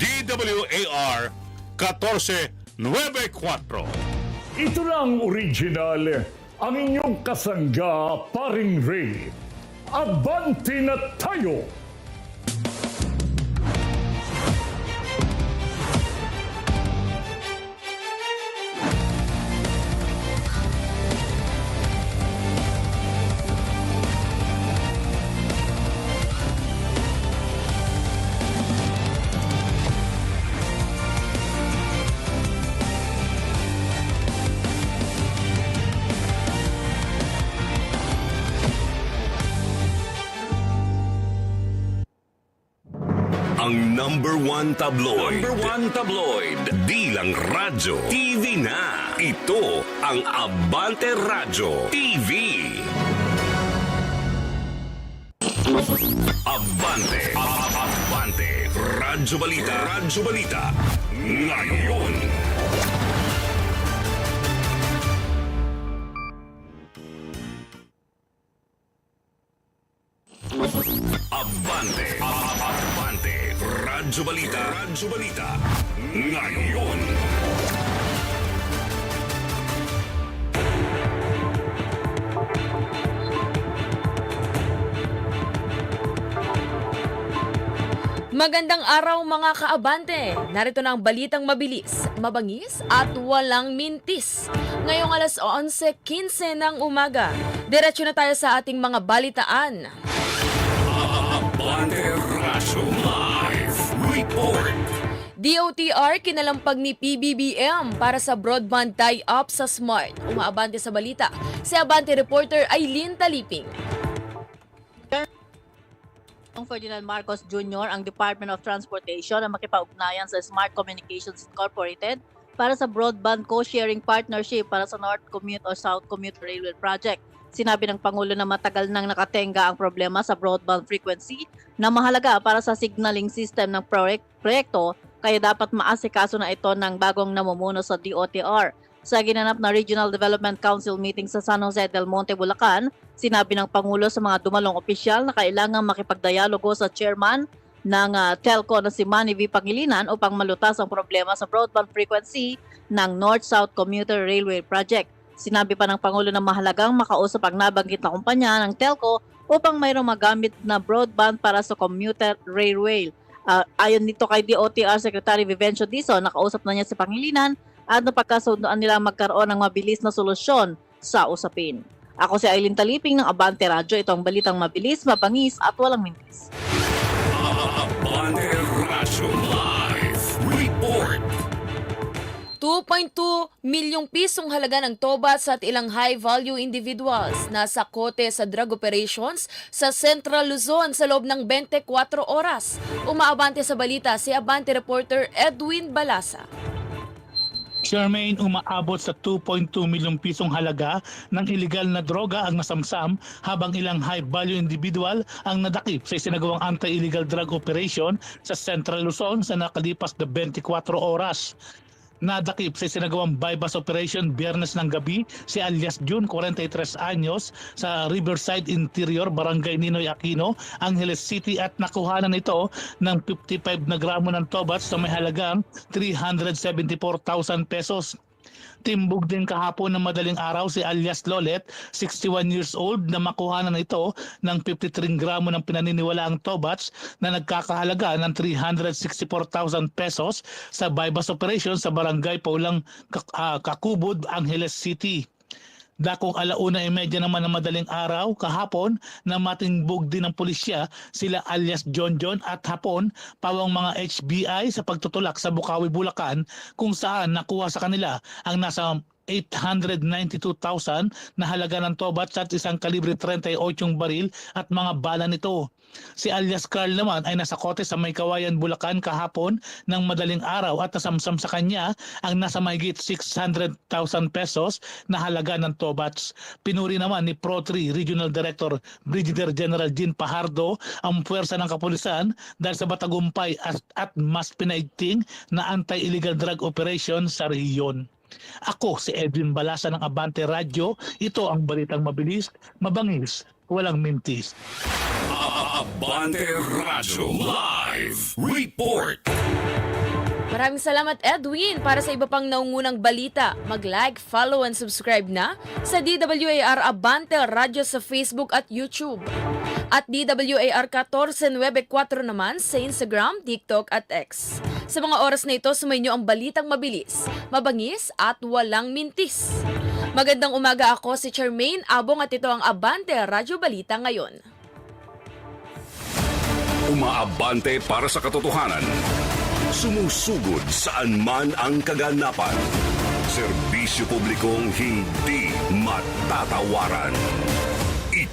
DWAR 1494. Ito na ang original, ang inyong kasangga, paring Ray. Abante na tayo! Number one tabloid. Number one tabloid. Di lang radyo. TV na. Ito ang Abante Radyo TV. Abante. Abante. Radyo Balita. Radyo Balita. Ngayon. Abante. Abante. Radyo Balita. Radyo Balita. Ngayon. Magandang araw mga kaabante! Narito na ang balitang mabilis, mabangis at walang mintis. Ngayong alas 11.15 ng umaga, diretso na tayo sa ating mga balitaan. Abante Live Report. DOTR kinalampag ni PBBM para sa broadband tie-up sa Smart. Umaabante sa balita, si Abante reporter Aileen Taliping. Ang Ferdinand Marcos Jr. ang Department of Transportation na makipag-ugnayan sa Smart Communications Incorporated para sa broadband co-sharing partnership para sa North Commute o South Commute Railway Project. Sinabi ng Pangulo na matagal nang nakatenga ang problema sa broadband frequency na mahalaga para sa signaling system ng proyek- proyekto kaya dapat maasikaso na ito ng bagong namumuno sa DOTR. Sa ginanap na Regional Development Council meeting sa San Jose del Monte, Bulacan, Sinabi ng Pangulo sa mga dumalong opisyal na kailangang makipagdialogo sa chairman ng ah, telco na si Manny V. Pangilinan upang malutas ang problema sa broadband frequency ng North-South Commuter Railway Project. Sinabi pa ng Pangulo na mahalagang makausap ang nabanggit na kumpanya ng telco upang mayroong magamit na broadband para sa commuter railway. Ah, ayon nito kay DOTR Secretary Vivencio Dizon, nakausap na niya si Pangilinan at napagkasunduan nila magkaroon ng mabilis na solusyon sa usapin. Ako si Aileen Taliping ng Abante Radyo. Ito ang balitang mabilis, mabangis at walang mintis. Abante Radyo Live. 2.2 milyong pisong halaga ng tobat sa at ilang high-value individuals na sa kote sa drug operations sa Central Luzon sa loob ng 24 oras. Umaabante sa balita si Abante reporter Edwin Balasa. Charmaine umaabot sa 2.2 milyong pisong halaga ng illegal na droga ang nasamsam habang ilang high-value individual ang nadakip sa isinagawang anti-illegal drug operation sa Central Luzon sa nakalipas na 24 oras. Nadakip sa isinagawang bypass operation biyernes ng gabi si alias June, 43 anyos, sa Riverside Interior, Barangay Ninoy Aquino, Angeles City at nakuhanan ito ng 55 na gramo ng tobats na may halagang 374,000 pesos. Timbog din kahapon ng madaling araw si alias Lolet, 61 years old, na makuhanan ito ng 53 gramo ng pinaniniwalaang tobats na nagkakahalaga ng 364,000 pesos sa bypass operation sa barangay Paulang ah, Kakubod, Angeles City. Dakong alauna e medya naman ng madaling araw kahapon na matingbog din ng pulisya sila alias John John at hapon pawang mga HBI sa pagtutulak sa Bukawi, Bulacan kung saan nakuha sa kanila ang nasa 892,000 na halaga ng tobat at isang kalibre 38 baril at mga bala nito. Si alias Carl naman ay nasa kote sa May Kawayan, Bulacan kahapon ng madaling araw at nasamsam sa kanya ang nasa mahigit 600,000 pesos na halaga ng tobats. Pinuri naman ni Pro3 Regional Director Brigadier General Jean Pahardo ang puwersa ng kapulisan dahil sa batagumpay at, at mas pinaigting na anti-illegal drug operation sa rehiyon. Ako si Edwin Balasa ng Abante Radio. Ito ang balitang mabilis, mabangis, walang mintis. Abante Radyo Live Report. Maraming salamat Edwin para sa iba pang naungunang balita. Mag-like, follow and subscribe na sa DWAR Abante Radyo sa Facebook at YouTube. At DWAR 1494 naman sa Instagram, TikTok at X. Sa mga oras na ito, sumayin niyo ang balitang mabilis, mabangis at walang mintis. Magandang umaga ako si Charmaine Abong at ito ang Abante Radyo Balita ngayon. Umaabante para sa katotohanan. Sumusugod saan man ang kaganapan. Serbisyo publikong hindi matatawaran.